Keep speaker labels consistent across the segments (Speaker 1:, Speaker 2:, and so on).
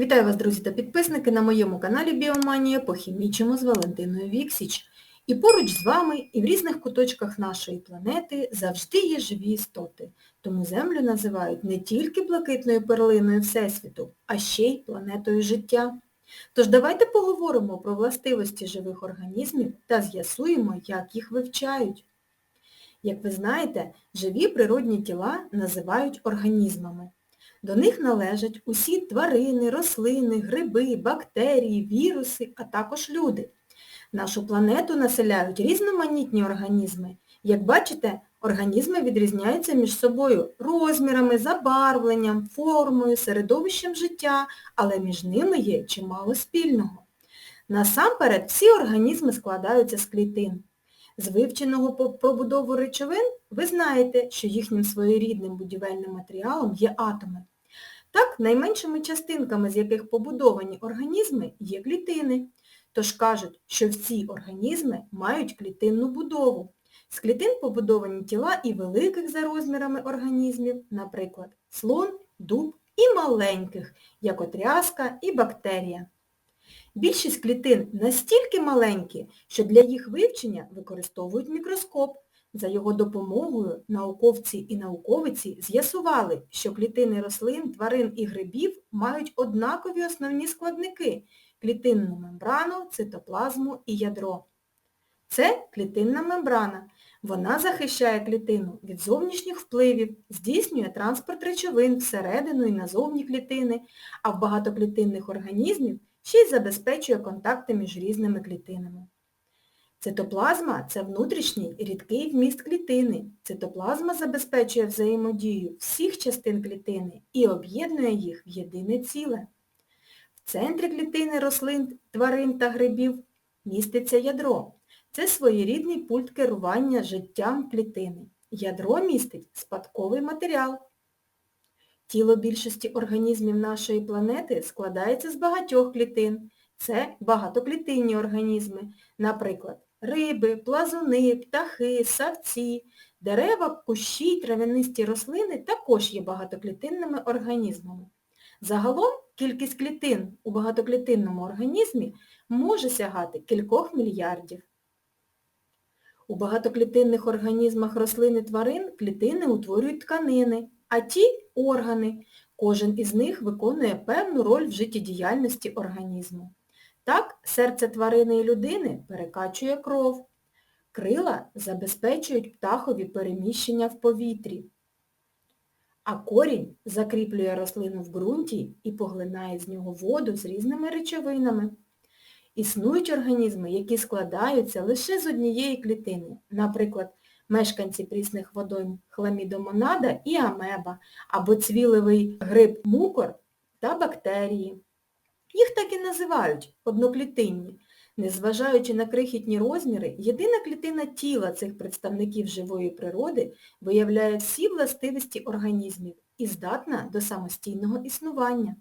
Speaker 1: Вітаю вас, друзі та підписники на моєму каналі Біоманія похімічимо з Валентиною Віксіч. І поруч з вами і в різних куточках нашої планети завжди є живі істоти. Тому Землю називають не тільки блакитною перлиною Всесвіту, а ще й планетою життя. Тож давайте поговоримо про властивості живих організмів та з'ясуємо, як їх вивчають. Як ви знаєте, живі природні тіла називають організмами. До них належать усі тварини, рослини, гриби, бактерії, віруси, а також люди. Нашу планету населяють різноманітні організми. Як бачите, організми відрізняються між собою розмірами, забарвленням, формою, середовищем життя, але між ними є чимало спільного. Насамперед, всі організми складаються з клітин. З вивченого по- про будову речовин ви знаєте, що їхнім своєрідним будівельним матеріалом є атоми. Так, найменшими частинками, з яких побудовані організми, є клітини. Тож кажуть, що всі організми мають клітинну будову. З клітин побудовані тіла і великих за розмірами організмів, наприклад, слон, дуб і маленьких, як отрязка і бактерія. Більшість клітин настільки маленькі, що для їх вивчення використовують мікроскоп. За його допомогою науковці і науковиці з'ясували, що клітини рослин, тварин і грибів мають однакові основні складники – клітинну мембрану, цитоплазму і ядро. Це клітинна мембрана. Вона захищає клітину від зовнішніх впливів, здійснює транспорт речовин всередину і назовні клітини, а в багатоклітинних організмів ще й забезпечує контакти між різними клітинами. Цитоплазма – це внутрішній рідкий вміст клітини. Цитоплазма забезпечує взаємодію всіх частин клітини і об'єднує їх в єдине ціле. В центрі клітини рослин, тварин та грибів міститься ядро. Це своєрідний пульт керування життям клітини. Ядро містить спадковий матеріал. Тіло більшості організмів нашої планети складається з багатьох клітин. Це багатоклітинні організми, наприклад, риби, плазуни, птахи, савці, дерева, кущі, трав'янисті рослини також є багатоклітинними організмами. Загалом кількість клітин у багатоклітинному організмі може сягати кількох мільярдів. У багатоклітинних організмах рослин і тварин клітини утворюють тканини, а ті – органи. Кожен із них виконує певну роль в життєдіяльності організму. Так, серце тварини і людини перекачує кров. Крила забезпечують птахові переміщення в повітрі. А корінь закріплює рослину в ґрунті і поглинає з нього воду з різними речовинами. Існують організми, які складаються лише з однієї клітини, наприклад, мешканці прісних водойм хламідомонада і амеба, або цвілевий гриб мукор та бактерії. Їх так і називають одноклітинні. Незважаючи на крихітні розміри, єдина клітина тіла цих представників живої природи виявляє всі властивості організмів і здатна до самостійного існування.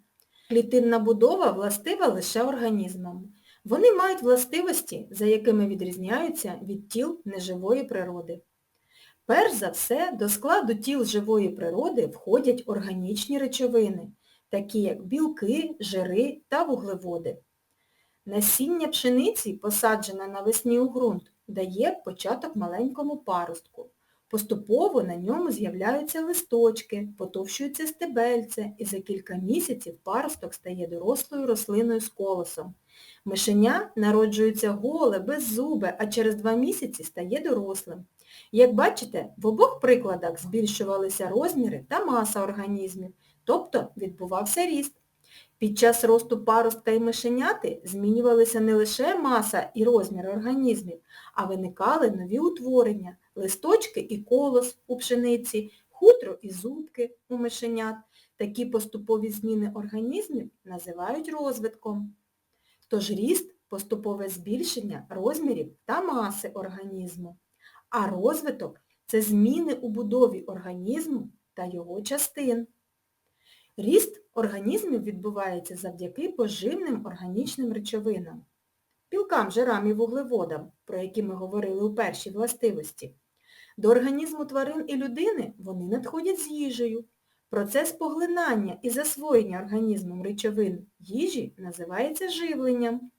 Speaker 1: Клітинна будова властива лише організмам. Вони мають властивості, за якими відрізняються від тіл неживої природи. Перш за все, до складу тіл живої природи входять органічні речовини, такі як білки, жири та вуглеводи. Насіння пшениці, посаджене навесні у ґрунт, дає початок маленькому паростку. Поступово на ньому з'являються листочки, потовщується стебельце і за кілька місяців паросток стає дорослою рослиною з колосом. Мишеня народжується голе, беззубе, а через два місяці стає дорослим. Як бачите, в обох прикладах збільшувалися розміри та маса організмів, тобто відбувався ріст. Під час росту паростка і мишеняти змінювалися не лише маса і розмір організмів, а виникали нові утворення, листочки і колос у пшениці, хутро і зубки у мишенят. Такі поступові зміни організмів називають розвитком. Тож ріст – поступове збільшення розмірів та маси організму. А розвиток – це зміни у будові організму та його частин. Ріст організмів відбувається завдяки поживним органічним речовинам. Білкам, жирам і вуглеводам, про які ми говорили у першій властивості. До організму тварин і людини вони надходять з їжею. Процес поглинання і засвоєння організмом речовин їжі називається живленням.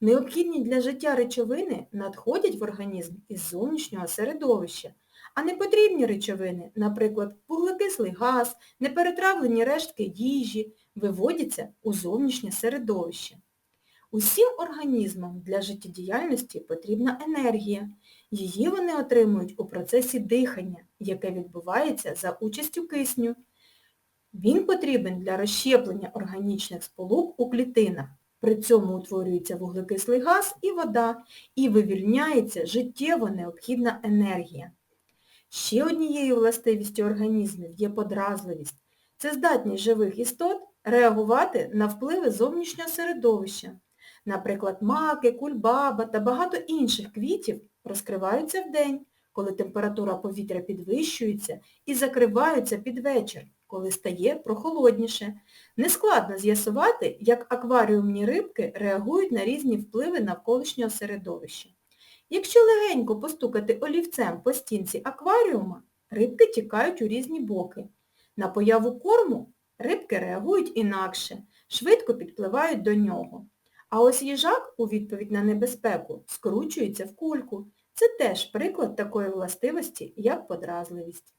Speaker 1: Необхідні для життя речовини надходять в організм із зовнішнього середовища, а непотрібні речовини, наприклад, вуглекислий газ, неперетравлені рештки їжі, виводяться у зовнішнє середовище. Усім організмам для життєдіяльності потрібна енергія. Її вони отримують у процесі дихання, яке відбувається за участю кисню. Він потрібен для розщеплення органічних сполук у клітинах. При цьому утворюється вуглекислий газ і вода, і вивільняється життєво необхідна енергія. Ще однією властивістю організмів є подразливість. Це здатність живих істот реагувати на впливи зовнішнього середовища. Наприклад, маки, кульбаба та багато інших квітів розкриваються вдень, коли температура повітря підвищується і закриваються під вечір, коли стає прохолодніше. Нескладно з'ясувати, як акваріумні рибки реагують на різні впливи навколишнього середовища. Якщо легенько постукати олівцем по стінці акваріума, рибки тікають у різні боки. На появу корму рибки реагують інакше, швидко підпливають до нього. А ось їжак у відповідь на небезпеку скручується в кульку. Це теж приклад такої властивості, як подразливість.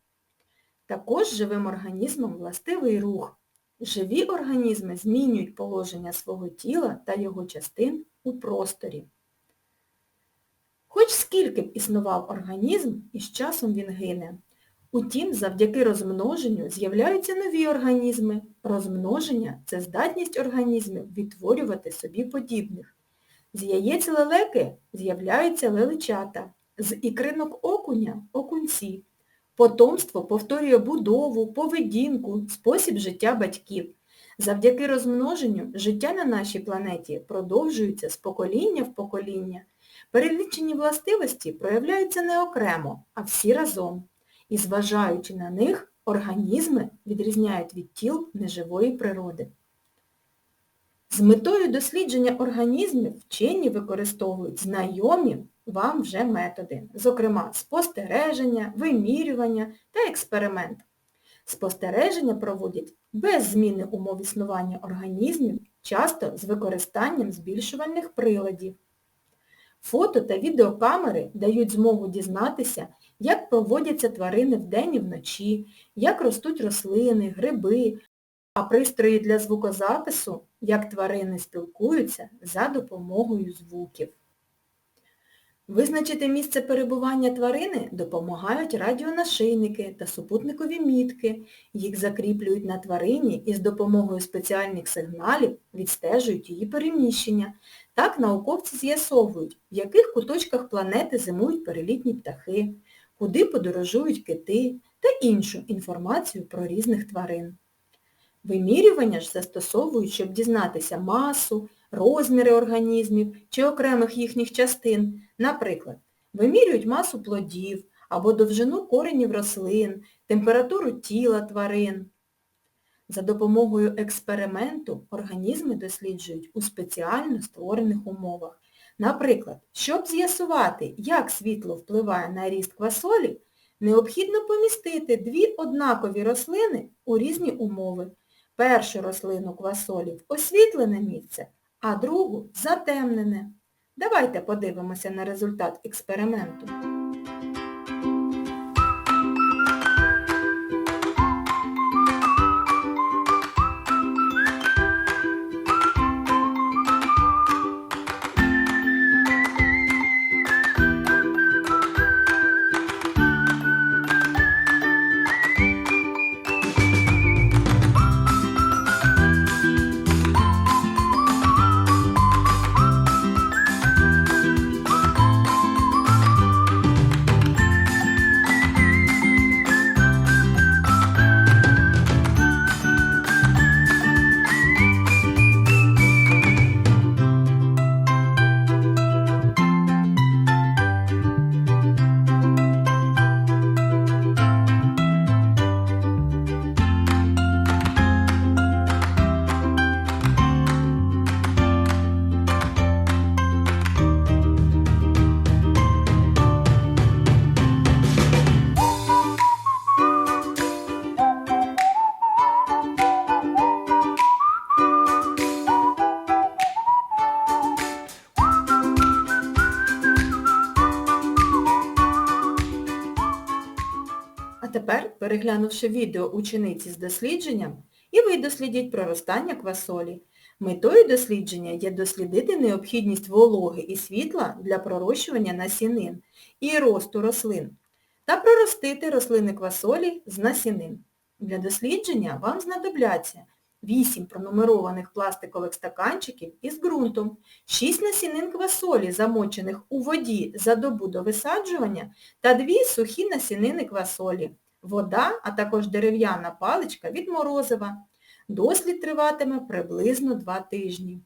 Speaker 1: Також живим організмам властивий рух. Живі організми змінюють положення свого тіла та його частин у просторі. Хоч скільки б існував організм, із часом він гине. Утім, завдяки розмноженню з'являються нові організми. Розмноження – це здатність організмів відтворювати собі подібних. З яєць лелеки з'являються лелечата, з ікринок окуня – окунці. Потомство повторює будову, поведінку, спосіб життя батьків. Завдяки розмноженню життя на нашій планеті продовжується з покоління в покоління. Перелічені властивості проявляються не окремо, а всі разом. І зважаючи на них, організми відрізняють від тіл неживої природи. З метою дослідження організмів вчені використовують знайомі вам вже методи, зокрема спостереження, вимірювання та експеримент. Спостереження проводять без зміни умов існування організмів, часто з використанням збільшувальних приладів. Фото та відеокамери дають змогу дізнатися, як проводяться тварини вдень і вночі, як ростуть рослини, гриби, а пристрої для звукозапису, як тварини спілкуються за допомогою звуків. Визначити місце перебування тварини допомагають радіонашийники та супутникові мітки. Їх закріплюють на тварині і з допомогою спеціальних сигналів відстежують її переміщення. Так науковці з'ясовують, в яких куточках планети зимують перелітні птахи, куди подорожують кити та іншу інформацію про різних тварин. Вимірювання ж застосовують, щоб дізнатися масу, розміри організмів чи окремих їхніх частин. Наприклад, вимірюють масу плодів або довжину коренів рослин, температуру тіла тварин. За допомогою експерименту організми досліджують у спеціально створених умовах. Наприклад, щоб з'ясувати, як світло впливає на ріст квасолі, необхідно помістити дві однакові рослини у різні умови. Першу рослину квасолі в освітлене місце, а другу затемнене. Давайте подивимося на результат експерименту. Переглянувши відео учениці з дослідженням, і ви дослідіть проростання квасолі. Метою дослідження є дослідити необхідність вологи і світла для пророщування насінин і росту рослин та проростити рослини квасолі з насінин. Для дослідження вам знадобляться 8 пронумерованих пластикових стаканчиків із ґрунтом, 6 насінин квасолі, замочених у воді за добу до висаджування, та 2 сухі насінини квасолі, вода, а також дерев'яна паличка від морозива. Дослід триватиме приблизно 2 тижні.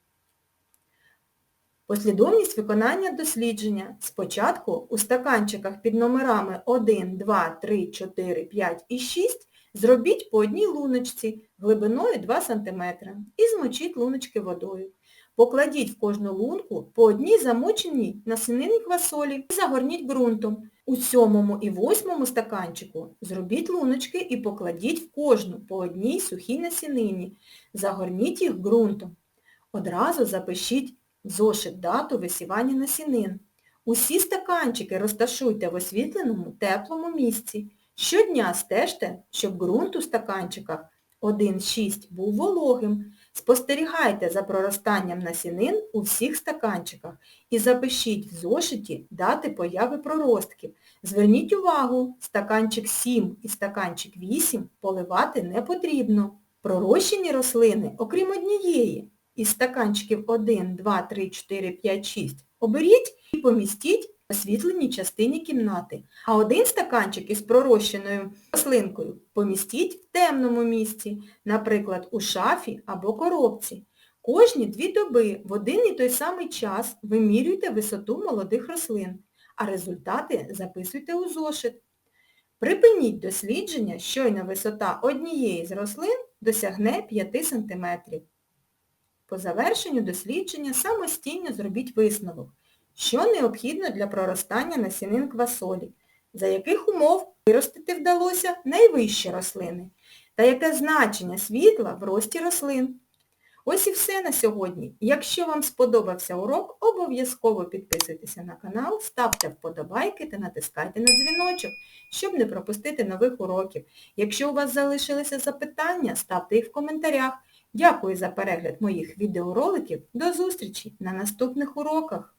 Speaker 1: Послідовність виконання дослідження. Спочатку у стаканчиках під номерами 1, 2, 3, 4, 5 і 6 зробіть по одній луночці глибиною 2 см і змочіть луночки водою. Покладіть в кожну лунку по одній замоченій насінинній квасолі і загорніть ґрунтом. У сьомому і восьмому стаканчику зробіть луночки і покладіть в кожну по одній сухій насінині. Загорніть їх ґрунтом. Одразу запишіть в зошит дату висівання насінин. Усі стаканчики розташуйте в освітленому теплому місці. Щодня стежте, щоб ґрунт у стаканчиках 1,6 був вологим. Спостерігайте за проростанням насінин у всіх стаканчиках і запишіть в зошиті дати появи проростків. Зверніть увагу, стаканчик 7 і стаканчик 8 поливати не потрібно. Пророщені рослини, окрім однієї, із стаканчиків 1, 2, 3, 4, 5, 6, оберіть і помістіть освітленій частині кімнати. А один стаканчик із пророщеною рослинкою помістіть в темному місці, наприклад, у шафі або коробці. Кожні дві доби в один і той самий час вимірюйте висоту молодих рослин, а результати записуйте у зошит. Припиніть дослідження, щойно висота однієї з рослин досягне 5 см. По завершенню дослідження самостійно зробіть висновок, що необхідно для проростання насінин квасолі, за яких умов виростити вдалося найвищі рослини, та яке значення світла в рості рослин. Ось і все на сьогодні. Якщо вам сподобався урок, обов'язково підписуйтеся на канал, ставте вподобайки та натискайте на дзвіночок, щоб не пропустити нових уроків. Якщо у вас залишилися запитання, ставте їх в коментарях. Дякую за перегляд моїх відеороликів. До зустрічі на наступних уроках!